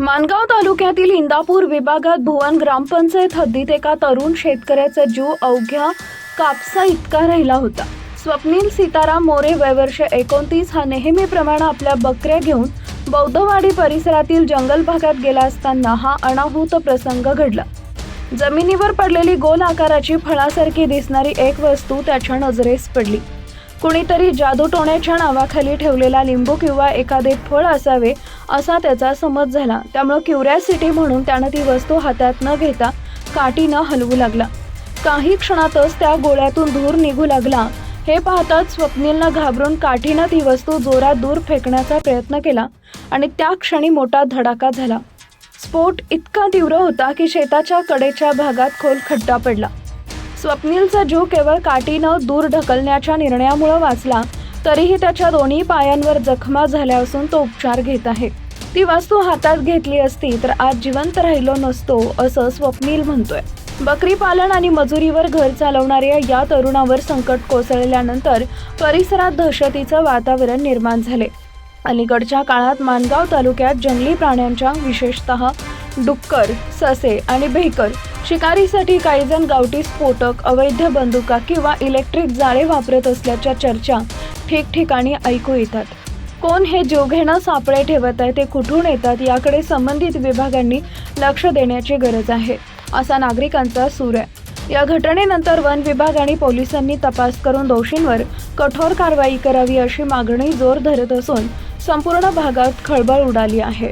मानगाव तालुक्यातील इंदापूर विभागात भुवन ग्रामपंचायत हद्दीत एका तरुण शेतकऱ्याचा जीव अवघ्या कापसा इतका राहिला होता. स्वप्नील सीताराम मोरे वयवर्ष एकोणतीस हा नेहमीप्रमाणे आपल्या बकऱ्या घेऊन बौद्धवाडी परिसरातील जंगल भागात गेला असताना हा अनाहूत प्रसंग घडला. जमिनीवर पडलेली गोल आकाराची फळासारखी दिसणारी एक वस्तू त्याच्या नजरेस पडली. कुणीतरी जादूटोण्याच्या नावाखाली ठेवलेला लिंबू किंवा एखादे फळ असावे असा त्याचा समज झाला. त्यामुळं क्युरियासिटी म्हणून त्यानं ती वस्तू हातात न घेता काठीनं हलवू लागला. काही क्षणातच त्या गोळ्यातून धूर निघू लागला. हे पाहताच स्वप्नीलनं घाबरून काठीनं ती वस्तू जोरात दूर फेकण्याचा प्रयत्न केला आणि त्या क्षणी मोठा धडाका झाला. स्फोट इतका तीव्र होता की शेताच्या कडेच्या भागात खोल खड्डा पडला. स्वप्नीलचा जीव केवळ काठीनं दूर ढकलण्याच्या निर्णयामुळे वाचला तरीही त्याच्या दोन्ही पायांवर जखमा झाल्या असून तो उपचार घेत आहे. ती वस्तू हातात घेतली असती तर आज जिवंत राहिलो नसतो असं स्वप्नील म्हणतोय. बकरी पालन आणि मजुरीवर घर चालवणाऱ्या या तरुणावर संकट कोसळल्यानंतर परिसरात दहशतीचं वातावरण निर्माण झाले. अलीकडच्या काळात मानगाव तालुक्यात जंगली प्राण्यांच्या विशेषतः डुक्कर ससे आणि भेकर शिकारीसाठी काहीजण गावठी स्फोटक अवैध बंदुका किंवा इलेक्ट्रिक जाळे वापरत असल्याच्या चर्चा ठिकठिकाणी ऐकू येतात. कोण हे जीवघेणं सापळे ठेवत आहे ते कुठून येतात याकडे संबंधित विभागांनी लक्ष देण्याची गरज आहे असा नागरिकांचा सूर आहे. या घटनेनंतर वन विभाग आणि पोलिसांनी तपास करून दोषींवर कठोर कारवाई करावी अशी मागणी जोर धरत असून संपूर्ण भागात खळबळ उडाली आहे.